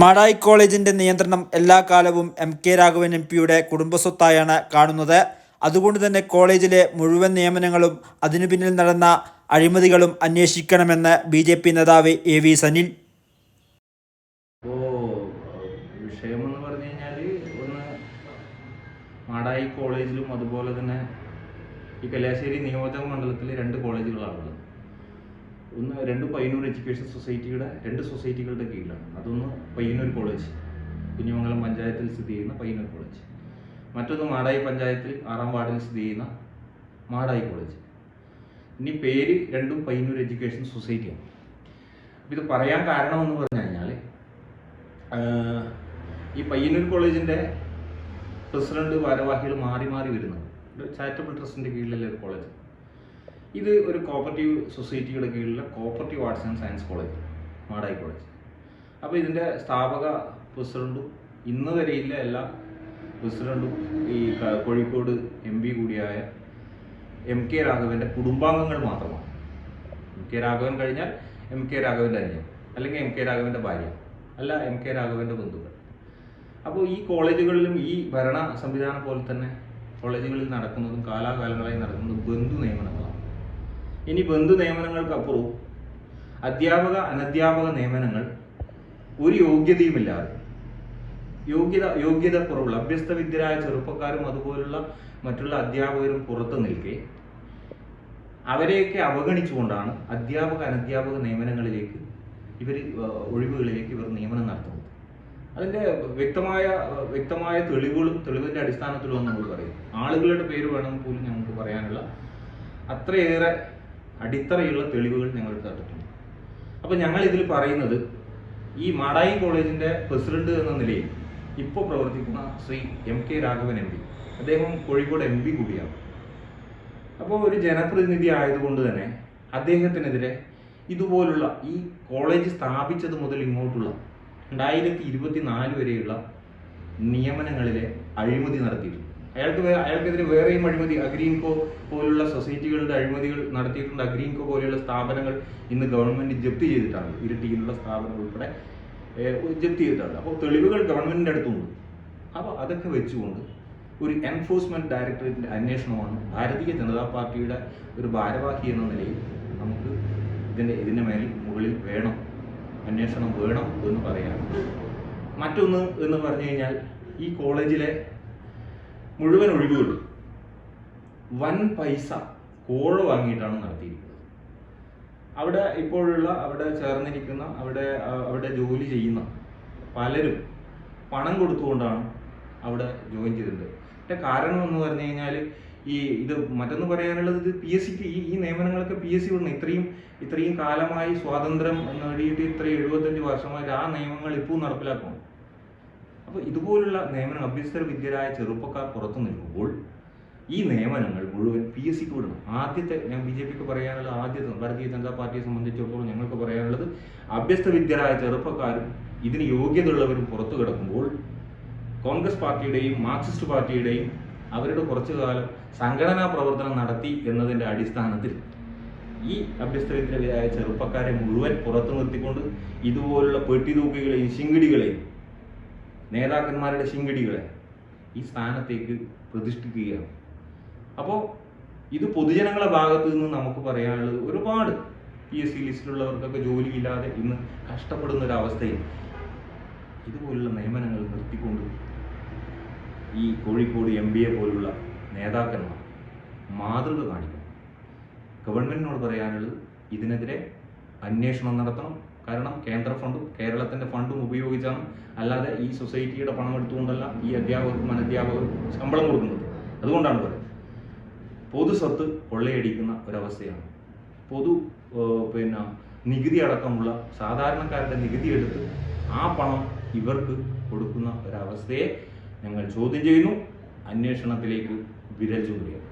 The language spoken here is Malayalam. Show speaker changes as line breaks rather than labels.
മാടായി കോളേജിന്റെ നിയന്ത്രണം എല്ലാ കാലവും എം കെ രാഘവൻ എം പിയുടെ കുടുംബസ്വത്തായാണ് കാണുന്നത്. അതുകൊണ്ട് തന്നെ കോളേജിലെ മുഴുവൻ നിയമനങ്ങളും അതിനു പിന്നിൽ നടന്ന അഴിമതികളും അന്വേഷിക്കണമെന്ന് ബി ജെ പി നേതാവ് എ വി സനിൽ.
മാടായി കോളേജിലും അതുപോലെ തന്നെ ഈ കല്യാശ്ശേരി നിയോജക മണ്ഡലത്തിൽ രണ്ട് കോളേജുകളാണുള്ളത്. ഒന്ന് രണ്ട് പയ്യന്നൂർ എഡ്യൂക്കേഷൻ സൊസൈറ്റിയുടെ രണ്ട് സൊസൈറ്റികളുടെ കീഴിലാണ്. അതൊന്ന് പയ്യന്നൂർ കോളേജ് കുഞ്ഞുമംഗലം പഞ്ചായത്തിൽ സ്ഥിതി ചെയ്യുന്ന പയ്യന്നൂർ കോളേജ്. മറ്റൊന്ന് മാടായി പഞ്ചായത്തിൽ ആറാം വാർഡിൽ സ്ഥിതി ചെയ്യുന്ന മാടായി കോളേജ്. ഇനി പേര് രണ്ടും പയ്യന്നൂർ എഡ്യൂക്കേഷൻ സൊസൈറ്റിയാണ്. അപ്പോൾ ഇത് പറയാൻ കാരണമെന്ന് പറഞ്ഞു കഴിഞ്ഞാൽ ഈ പയ്യന്നൂർ കോളേജിന്റെ പ്രസിഡന്റ് ഭാരവാഹികൾ മാറി മാറി വരുന്നത്. ചാരിറ്റബിൾ ട്രസ്റ്റിന്റെ കീഴിലല്ലേ ഒരു കോളേജ്. ഇത് ഒരു കോപ്പറേറ്റീവ് സൊസൈറ്റിയുടെ കീഴിലുള്ള cooperative arts and science college Madayi college അപ്പോൾ ഇതിന്റെ സ്ഥാപക പ്രസിഡന്റും ഇന്ന് വരെയില്ല എല്ലാ പ്രസിഡന്റും ഈ കോഴിക്കോട് എം പി കൂടിയായ എം കെ രാഘവന്റെ കുടുംബാംഗങ്ങൾ മാത്രമാണ്. എം കെ രാഘവൻ കഴിഞ്ഞാൽ എം കെ രാഘവന്റെ അനിയൻ അല്ലെങ്കിൽ എം കെ രാഘവന്റെ ഭാര്യ അല്ല എം കെ രാഘവന്റെ ബന്ധുക്കൾ. അപ്പോൾ ഈ കോളേജുകളിലും ഈ ഭരണ സംവിധാനം പോലെ തന്നെ കോളേജുകളിൽ നടക്കുന്നതും കാലാകാലങ്ങളായി നടക്കുന്നതും ബന്ധു നിയമനങ്ങളാണ്. ഇനി ബന്ധു നിയമനങ്ങൾക്കപ്പുറവും അധ്യാപക അനധ്യാപക നിയമനങ്ങൾ ഒരു യോഗ്യതയുമില്ലാതെ യോഗ്യത യോഗ്യത കുറവുള്ള അഭ്യസ്തവിദ്യരായ ചെറുപ്പക്കാരും അതുപോലുള്ള മറ്റുള്ള അധ്യാപകരും പുറത്തു നിൽക്കെ അവരെയൊക്കെ അവഗണിച്ചുകൊണ്ടാണ് അധ്യാപക അനധ്യാപക നിയമനങ്ങളിലേക്ക് ഇവർ ഒഴിവുകളിലേക്ക് ഇവർ നിയമനം നടത്തുന്നത്. അതിന്റെ വ്യക്തമായ വ്യക്തമായ തെളിവുകളും തെളിവിന്റെ അടിസ്ഥാനത്തിലും നമ്മൾ പറയും ആളുകളുടെ പേര് വേണമെങ്കിൽ പോലും ഞങ്ങൾക്ക് പറയാനുള്ള അത്രയേറെ അടിത്തറയുള്ള തെളിവുകൾ ഞങ്ങൾ തട്ടിട്ടുണ്ട് അപ്പോൾ ഞങ്ങൾ ഇതിൽ പറയുന്നത് ഈ മാടായി കോളേജിന്റെ പ്രസിഡന്റ് എന്ന നിലയിൽ ഇപ്പോൾ പ്രവർത്തിക്കുന്ന Shri M K Raghavan M P അദ്ദേഹം കോഴിക്കോട് എം പി കൂടിയാണ്. അപ്പോൾ ഒരു ജനപ്രതിനിധി ആയതുകൊണ്ട് തന്നെ അദ്ദേഹത്തിനെതിരെ ഇതുപോലുള്ള ഈ കോളേജ് സ്ഥാപിച്ചത് മുതൽ ഇങ്ങോട്ടുള്ള രണ്ടായിരത്തി ഇരുപത്തി നാല് വരെയുള്ള നിയമനങ്ങളിലെ അഴിമതി നടത്തിയിട്ടുണ്ട്. അയാൾക്ക് അയാൾക്കെതിരെ വേറെയും അഴിമതി അഗ്രീൻകോ പോലുള്ള സൊസൈറ്റികളുടെ അഴിമതികൾ നടത്തിയിട്ടുണ്ട്. അഗ്രീൻകോ പോലെയുള്ള സ്ഥാപനങ്ങൾ ഇന്ന് ഗവൺമെന്റ് ജപ്തി ചെയ്തിട്ടാണ് ഇരുട്ടിയിലുള്ള സ്ഥാപനം ഉൾപ്പെടെ ജപ്തി ചെയ്തിട്ടുണ്ട് അപ്പോൾ തെളിവുകൾ ഗവൺമെന്റിന്റെ അടുത്തുണ്ട്. അപ്പോൾ അതൊക്കെ വെച്ചുകൊണ്ട് ഒരു എൻഫോഴ്സ്മെന്റ് ഡയറക്ടറേറ്റിന്റെ അന്വേഷണമാണ് ഭാരതീയ ജനതാ പാർട്ടിയുടെ ഒരു ഭാരവാഹി എന്ന നിലയിൽ നമുക്ക് ഇതിന്റെ ഇതിന്റെ മേൽ മുകളിൽ വേണം അന്വേഷണം വേണം എന്ന് പറയാൻ. മറ്റൊന്ന് എന്ന് പറഞ്ഞു കഴിഞ്ഞാൽ ഈ കോളേജിലെ മുഴുവൻ ഒഴിവുകളും വൻ പൈസ കോഴ വാങ്ങിയിട്ടാണ് നടത്തിയിരിക്കുന്നത്. അവിടെ ഇപ്പോഴുള്ള അവിടെ ചേർന്നിരിക്കുന്ന അവിടെ അവിടെ ജോലി ചെയ്യുന്ന പലരും പണം കൊടുത്തുകൊണ്ടാണ് അവിടെ ജോയിൻ ചെയ്തിട്ടുണ്ട്. അതിന്റെ കാരണം എന്ന് പറഞ്ഞു കഴിഞ്ഞാൽ ഈ ഇത് മറ്റൊന്ന് പറയാനുള്ളത് ഇത് പി എസ് സിക്ക് ഈ ഈ നിയമനങ്ങളൊക്കെ പി എസ് സി വിടണം. ഇത്രയും ഇത്രയും കാലമായി സ്വാതന്ത്ര്യം നേടിയിട്ട് ഇത്രയും എഴുപത്തഞ്ച് വർഷമായിട്ട് ആ നിയമങ്ങൾ ഇപ്പോൾ നടപ്പിലാക്കണം അപ്പോൾ ഇതുപോലുള്ള നിയമനം അഭ്യസ്തര വിദ്യരായ ചെറുപ്പക്കാർ പുറത്തു നിൽക്കുമ്പോൾ ഈ നിയമനങ്ങൾ മുഴുവൻ പി എസ് സിക്ക് വിടണം. ആദ്യത്തെ ഞാൻ ബി ജെ പിക്ക് പറയാനുള്ള ആദ്യത്തെ ഭാരതീയ ജനതാ പാർട്ടിയെ സംബന്ധിച്ചിടത്തോളം ഞങ്ങൾക്ക് പറയാനുള്ളത് അഭ്യസ്ത വിദ്യരായ ചെറുപ്പക്കാരും ഇതിന് യോഗ്യതയുള്ളവരും പുറത്തു കിടക്കുമ്പോൾ കോൺഗ്രസ് പാർട്ടിയുടെയും മാർക്സിസ്റ്റ് പാർട്ടിയുടെയും അവരുടെ കുറച്ചു കാലം സംഘടനാ പ്രവർത്തനം നടത്തി എന്നതിന്റെ അടിസ്ഥാനത്തിൽ ഈ അഭ്യസ്തവിദ്യരായ ചെറുപ്പക്കാരെ മുഴുവൻ പുറത്തു നിർത്തിക്കൊണ്ട് ഇതുപോലുള്ള പെട്ടിതൂക്കികളെയും ശിങ്കിടികളെയും നേതാക്കന്മാരുടെ ശിങ്കിടികളെ ഈ സ്ഥാനത്തേക്ക് പ്രതിഷ്ഠിക്കുകയാണ്. അപ്പോൾ ഇത് പൊതുജനങ്ങളുടെ ഭാഗത്ത് നിന്ന് നമുക്ക് പറയാനുള്ളത് ഒരുപാട് പി എസ് സി ലിസ്റ്റിലുള്ളവർക്കൊക്കെ ജോലിയില്ലാതെ ഇന്ന് കഷ്ടപ്പെടുന്ന ഒരു അവസ്ഥയിൽ ഇതുപോലുള്ള നിയമനങ്ങൾ നിർത്തിക്കൊണ്ട് ഈ കോഴിക്കോട് എം ബി എ പോലുള്ള നേതാക്കന്മാർ മാതൃക കാണിക്കണം. ഗവൺമെന്റിനോട് പറയാനുള്ളത് ഇതിനെതിരെ അന്വേഷണം നടത്തണം. കാരണം കേന്ദ്ര ഫണ്ടും കേരളത്തിന്റെ ഫണ്ടും ഉപയോഗിച്ചാണ് അല്ലാതെ ഈ സൊസൈറ്റിയുടെ പണം എടുത്തുകൊണ്ടല്ല ഈ അധ്യാപകർക്കും അനധ്യാപകർക്കും ശമ്പളം കൊടുക്കുന്നത്. അതുകൊണ്ടാണ് പറയുന്നത്. പൊതു സ്വത്ത് കൊള്ളയടിക്കുന്ന ഒരവസ്ഥയാണ്. പൊതു പിന്നെ നികുതി അടക്കമുള്ള സാധാരണക്കാരുടെ നികുതി എടുത്ത് ആ പണം ഇവർക്ക് കൊടുക്കുന്ന ഒരവസ്ഥയെ ഞങ്ങൾ ചോദ്യം ചെയ്യുന്നു. അന്വേഷണത്തിലേക്ക് വിരൽ ചൂണ്ടുകയാണ്.